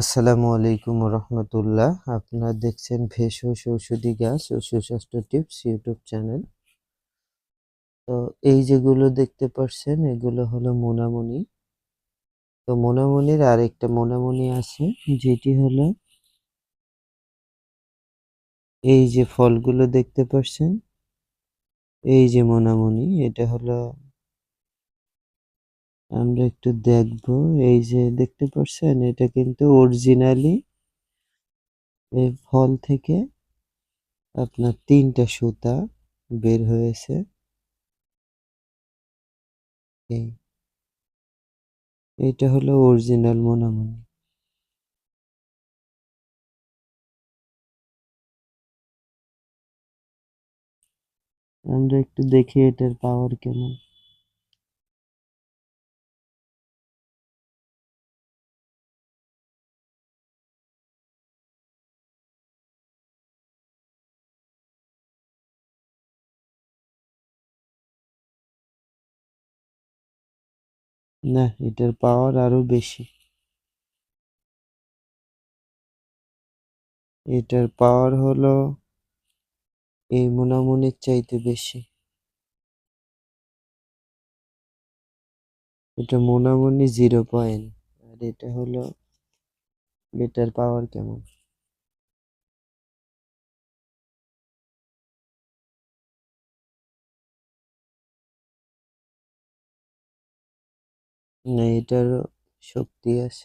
আসসালামু আলাইকুম রহমতুল্লাহ। আপনারা দেখছেন ভেষজ ঔষধি গাছ ও সুস্বাস্থ্য টিপস ইউটিউব চ্যানেল। তো এই যেগুলো দেখতে পাচ্ছেন এগুলো হলো মোনামনি। তো মোনামনির আরেকটা মোনামনি আছে, যেটি হলো এই যে ফলগুলো দেখতে পাচ্ছেন এই যে মোনামনি, এটা হলো আমরা একটু দেখব। এই যে দেখতে পাচ্ছেন এটা কিন্তু অরিজিনালি এই ফল থেকে আপনার তিনটা সুতা বের হয়েছে। এটা হলো অরিজিনাল মোনামনি আমরা একটু দেখি এটার পাওয়ার কেমন। না, এটার পাওয়ার আরও বেশি। এটার পাওয়ার হলো এই মোনামনির চাইতে বেশি। এটা মোনামনি জিরো পয়েন্ট আর এটা হলো এটার পাওয়ার কেমন? এটারও শক্তি আছে।